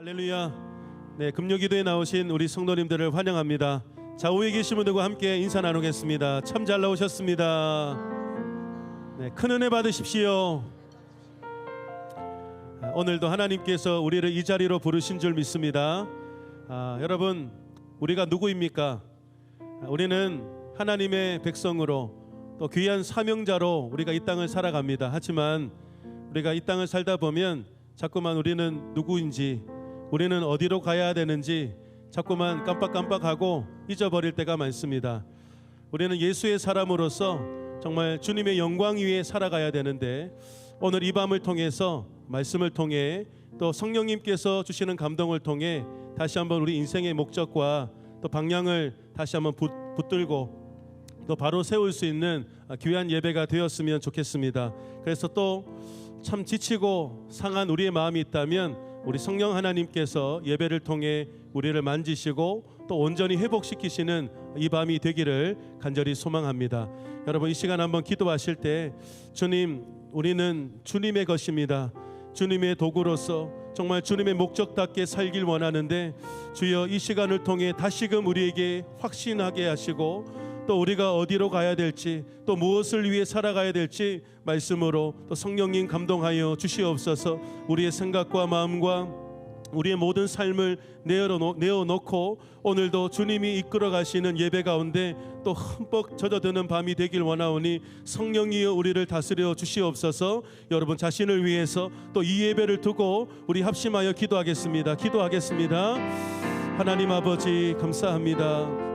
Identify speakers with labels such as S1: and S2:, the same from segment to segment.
S1: 할렐루야. 네, 금요 기도에 나오신 우리 성도님들을 환영합니다. 좌우에 계신 분들과 함께 인사 나누겠습니다. 참 잘 나오셨습니다. 네, 큰 은혜 받으십시오. 아, 오늘도 하나님께서 우리를 이 자리로 부르신 줄 믿습니다. 아, 여러분, 우리가 누구입니까? 아, 우리는 하나님의 백성으로 또 귀한 사명자로 우리가 이 땅을 살아갑니다. 하지만 우리가 이 땅을 살다 보면 자꾸만 우리는 누구인지 우리는 어디로 가야 되는지 자꾸만 깜빡깜빡하고 잊어버릴 때가 많습니다. 우리는 예수의 사람으로서 정말 주님의 영광 위에 살아가야 되는데 오늘 이 밤을 통해서 말씀을 통해 또 성령님께서 주시는 감동을 통해 다시 한번 우리 인생의 목적과 또 방향을 다시 한번 붙, 붙들고 또 바로 세울 수 있는 귀한 예배가 되었으면 좋겠습니다. 그래서 또 참 지치고 상한 우리의 마음이 있다면 우리 성령 하나님께서 예배를 통해 우리를 만지시고 또 온전히 회복시키시는 이 밤이 되기를 간절히 소망합니다. 여러분 이 시간 한번 기도하실 때 주님 우리는 주님의 것입니다. 주님의 도구로서 정말 주님의 목적답게 살길 원하는데 주여 이 시간을 통해 다시금 우리에게 확신하게 하시고 또 우리가 어디로 가야 될지 또 무엇을 위해 살아가야 될지 말씀으로 또 성령님 감동하여 주시옵소서. 우리의 생각과 마음과 우리의 모든 삶을 내어놓, 내어놓고 오늘도 주님이 이끌어 가시는 예배 가운데 또 흠뻑 젖어드는 밤이 되길 원하오니 성령이여 우리를 다스려 주시옵소서. 여러분 자신을 위해서 또 이 예배를 두고 우리 합심하여 기도하겠습니다. 기도하겠습니다. 하나님 아버지 감사합니다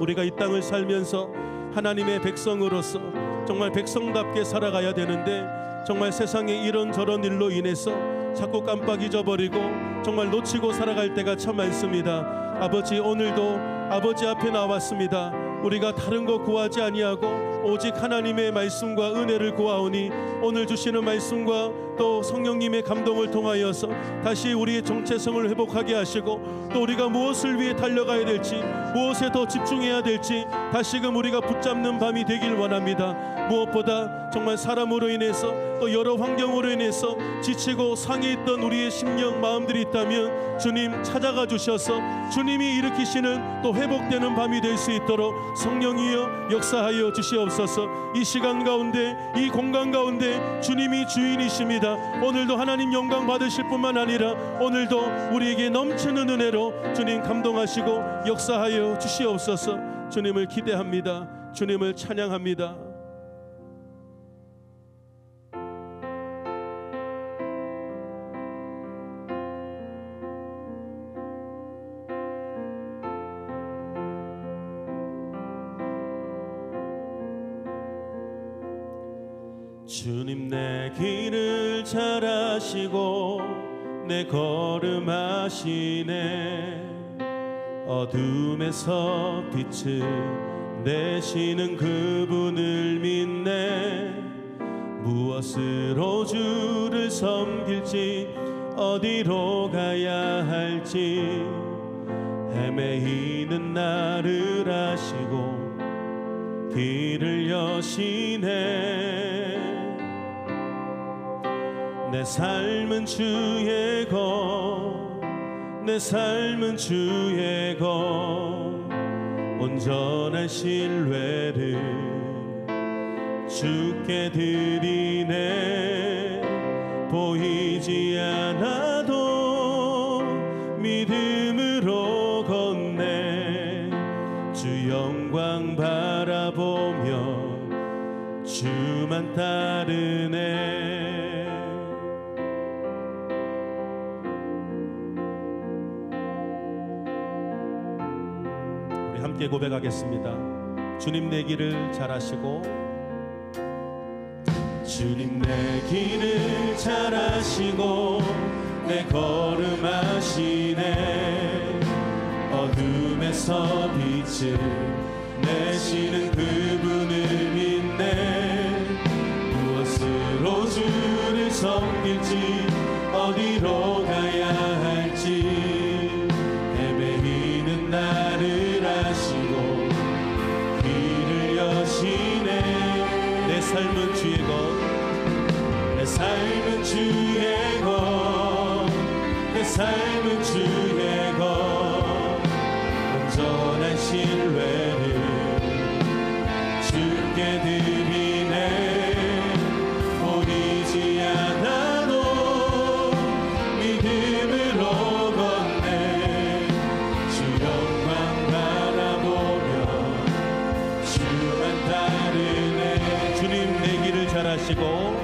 S1: 우리가 이 땅을 살면서 하나님의 백성으로서 정말 백성답게 살아가야 되는데 정말 세상에 이런저런 일로 인해서 자꾸 깜빡 잊어버리고 정말 놓치고 살아갈 때가 참 많습니다. 아버지 오늘도 아버지 앞에 나왔습니다. 우리가 다른 거 구하지 아니하고 오직 하나님의 말씀과 은혜를 구하오니 오늘 주시는 말씀과 또 성령님의 감동을 통하여서 다시 우리의 정체성을 회복하게 하시고 또 우리가 무엇을 위해 달려가야 될지 무엇에 더 집중해야 될지 다시금 우리가 붙잡는 밤이 되길 원합니다. 무엇보다 정말 사람으로 인해서 또 여러 환경으로 인해서 지치고 상해 있던 우리의 심령 마음들이 있다면 주님 찾아가 주셔서 주님이 일으키시는 또 회복되는 밤이 될 수 있도록 성령이여 역사하여 주시옵소서 이 시간 가운데 이 공간 가운데 주님이 주인이십니다 오늘도 하나님 영광 받으실 뿐만 아니라 오늘도 우리에게 넘치는 은혜로 주님 감동하시고 역사하여 주시옵소서. 주님을 기대합니다. 주님을 찬양합니다 내 걸음 아시네. 어둠에서 빛을 내시는 그분을 믿네. 무엇으로 주를 섬길지 어디로 가야 할지 헤매이는 나를 아시고 길을 여시네 내 삶은 주의 것내 삶은 주의 것. 온전한 신뢰를 주께 드리네. 보이지 않아도 믿음으로 걷네. 주 영광 바라보며 주만 따르 고백하겠습니다. 주님 내 길을 잘 아시고 주님 내 길을 잘 아시고 내 걸음 아시네 어둠에서 빛을
S2: 하시고.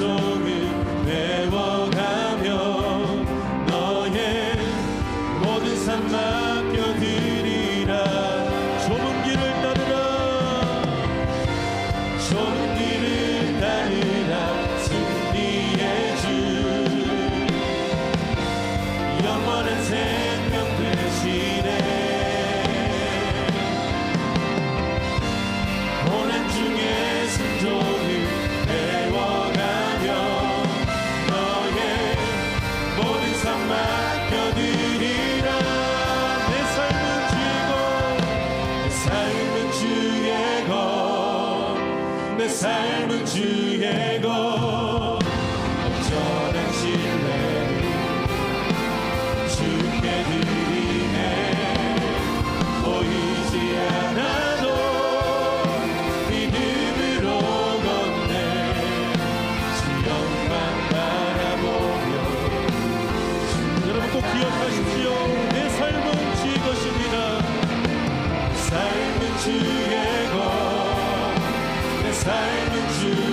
S2: don't 주의 것내 삶은 주.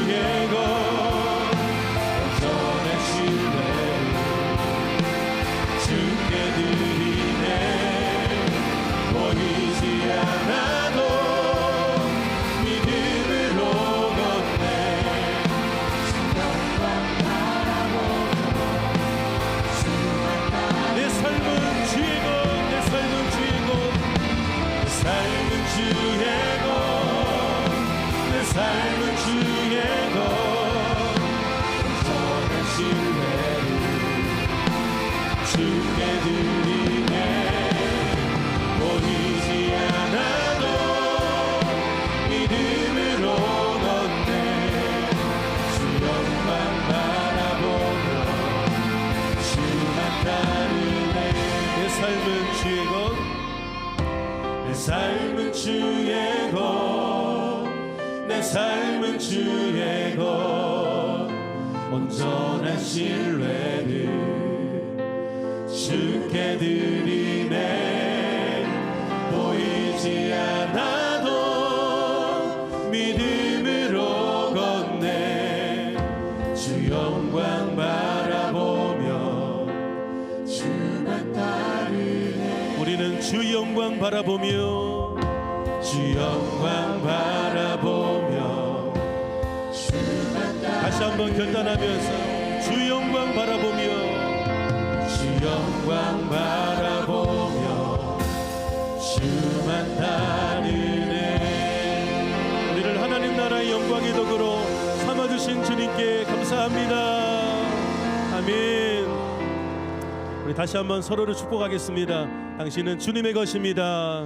S2: 삶은 주의 것내 삶은 주의 것내 삶은 주의 것. 온전한 신뢰를 주께 드리네. 영광 바라보며 주 영광 바라보며. 다시 한번 결단하면서 주 영광 바라보며 주 영광 바라보며. 주만 따르네. 우리를 하나님 나라의 영광의 덕으로 삼아주신 주님께 감사합니다. 아멘 우리 다시 한번 서로를 축복하겠습니다 당신은 주님의 것입니다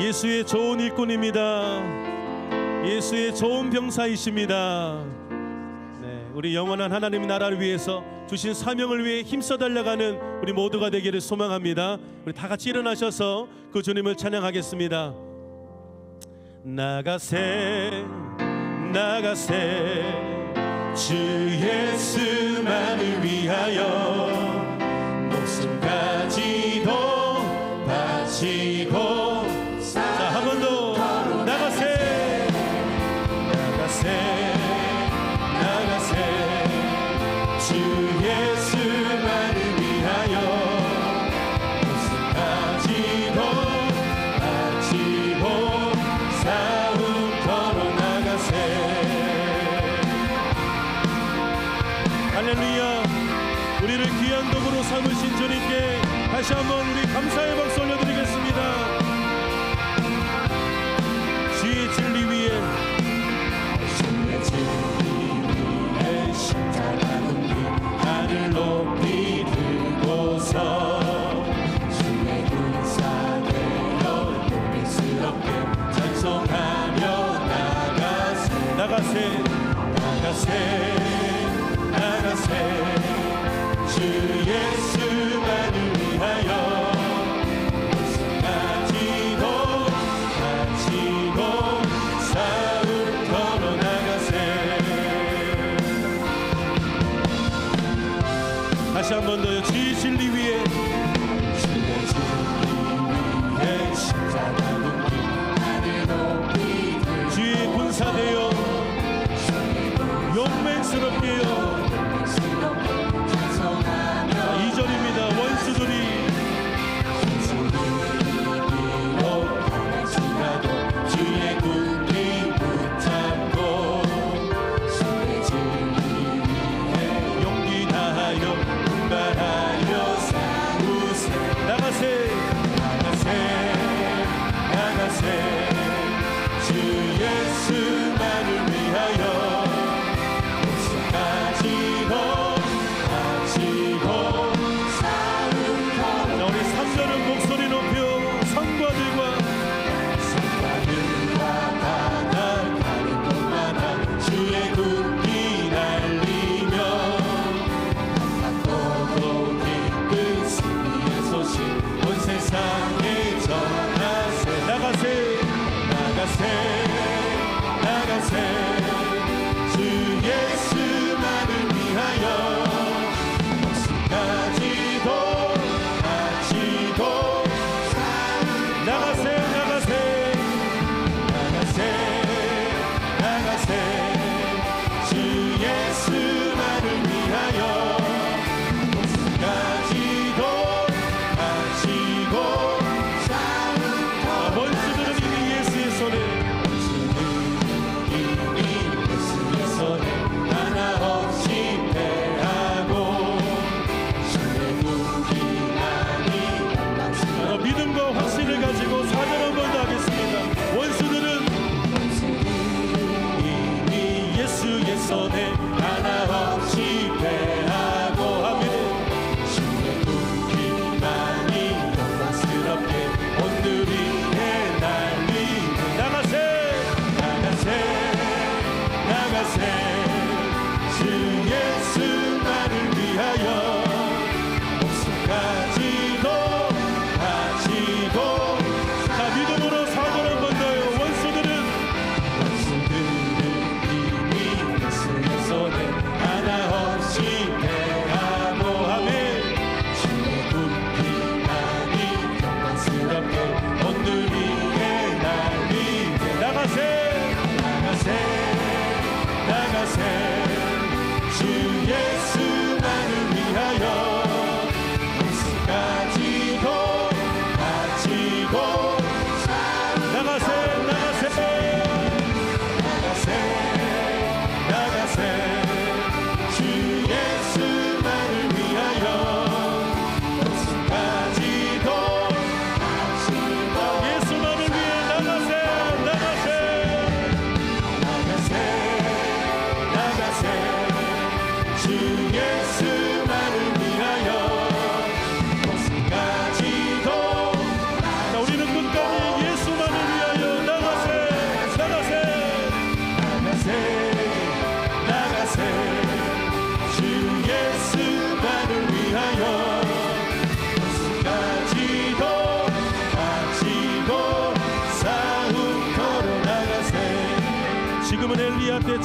S2: 예수의 좋은 일꾼입니다 예수의 좋은 병사이십니다. 네, 우리 영원한 하나님 나라를 위해서 주신 사명을 위해 힘써 달려가는 우리 모두가 되기를 소망합니다. 우리 다 같이 일어나셔서 그 주님을 찬양하겠습니다. 나가세 나가세 주 예수만을 위하여 목숨까지 다시 한번 우리 감사의 박수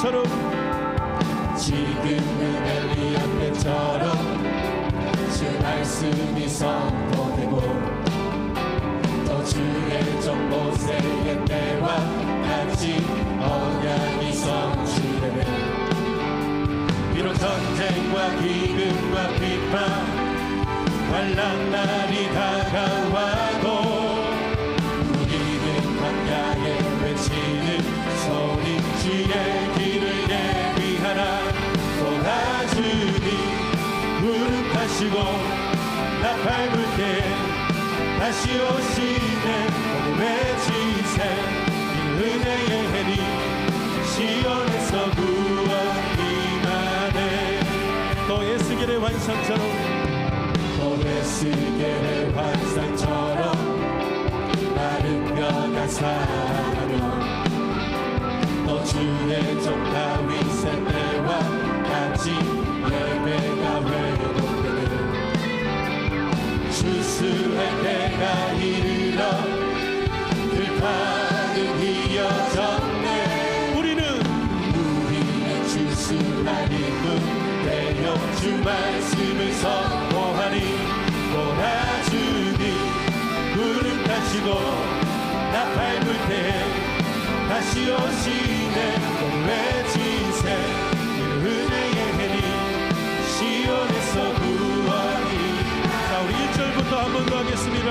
S1: 때처럼
S2: 지금은 엘리야 때처럼 주 말씀이 선포되고 또 주의 정보세의 때와 같이 언약이 성취되네. 비록 전쟁과 기근과 비판 환란 날이 다가와도 우리는 광야에 외치는 소리 주의 도와주니 무릎 하시고 나 밟을 때 다시 오시 다시 오시네. 또 외치세. 이 은혜의 해니 시온에서 구원이.
S1: 자 우리 1절부터 한 번 더 하겠습니다.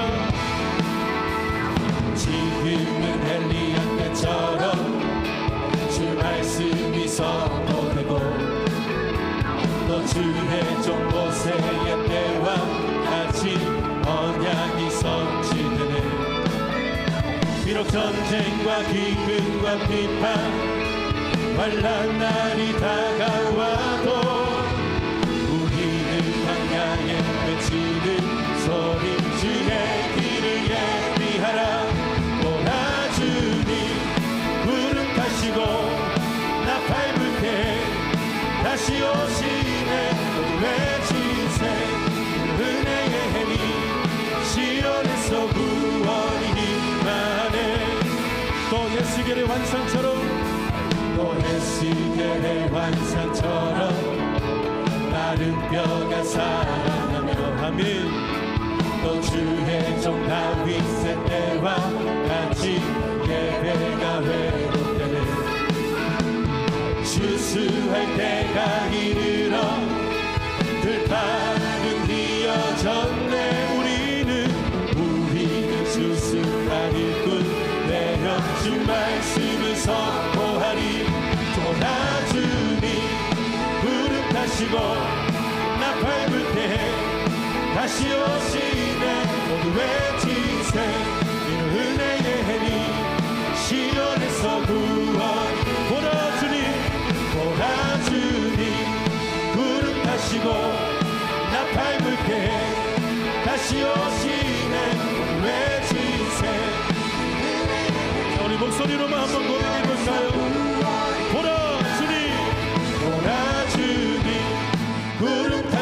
S2: 전쟁과 기근과 비판. 환란 날이 다가와도
S1: 또 에스겔의 환상처럼
S2: 또 에스겔의 환상처럼 마른 뼈가 살아나며
S1: 아멘
S2: 또 주의 종 다윗의 때와 같이 예배가 회복되네. 주수할 때가 이르러 들판 타시고 나 밟을 때 다시 오시네 모두 외치세? 이 은혜의 해니 시온에서 구원 보라 주님 보라 주님 구름 타시고 나 밟을 때 다시 오시네 모두 외치세?
S1: 자, 우리 목소리로만 한번 고백해 볼까요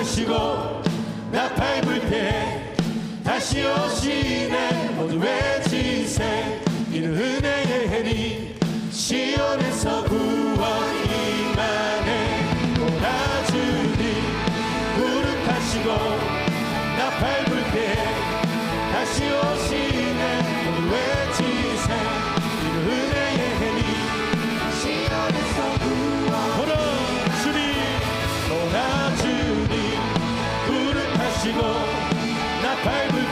S2: 타시고 나 밟을 때 다시 오시네. 모두 외치세? 이는 은혜의 해니 시온에서 구원이 보라 주님 구름 타시고 나 밟을 때 다시 오시네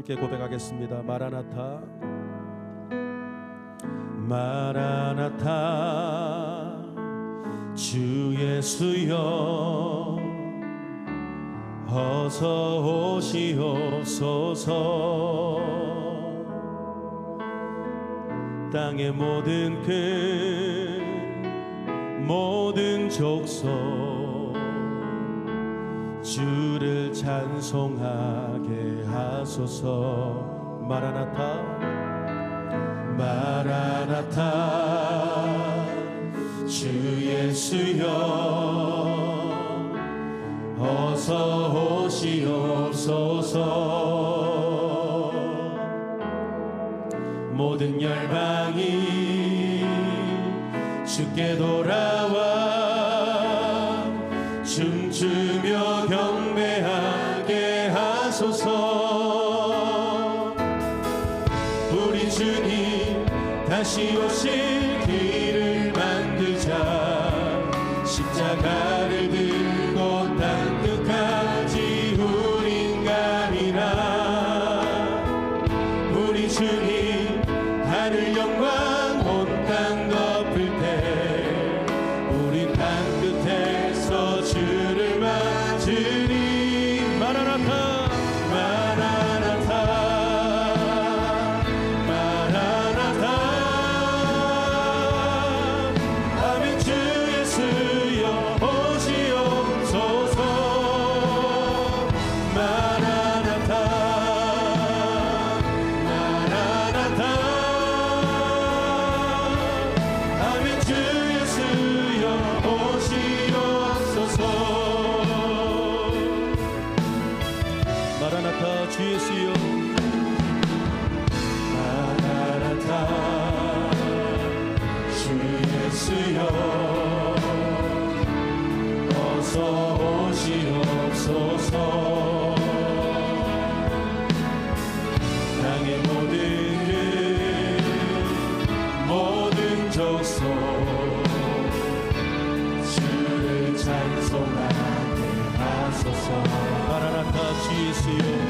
S1: 함께 고백하겠습니다. 마라나타. 마라나타. 주 예수여
S2: 어서 오시옵소서. 땅의 모든 큰 모든 족속 주를 찬송하게 하소서. 마라나타 마라나타 주 예수여 어서 오시옵소서. 모든 열방이 주께 돌아 찬송하게 하소서. 마라나타 주 예수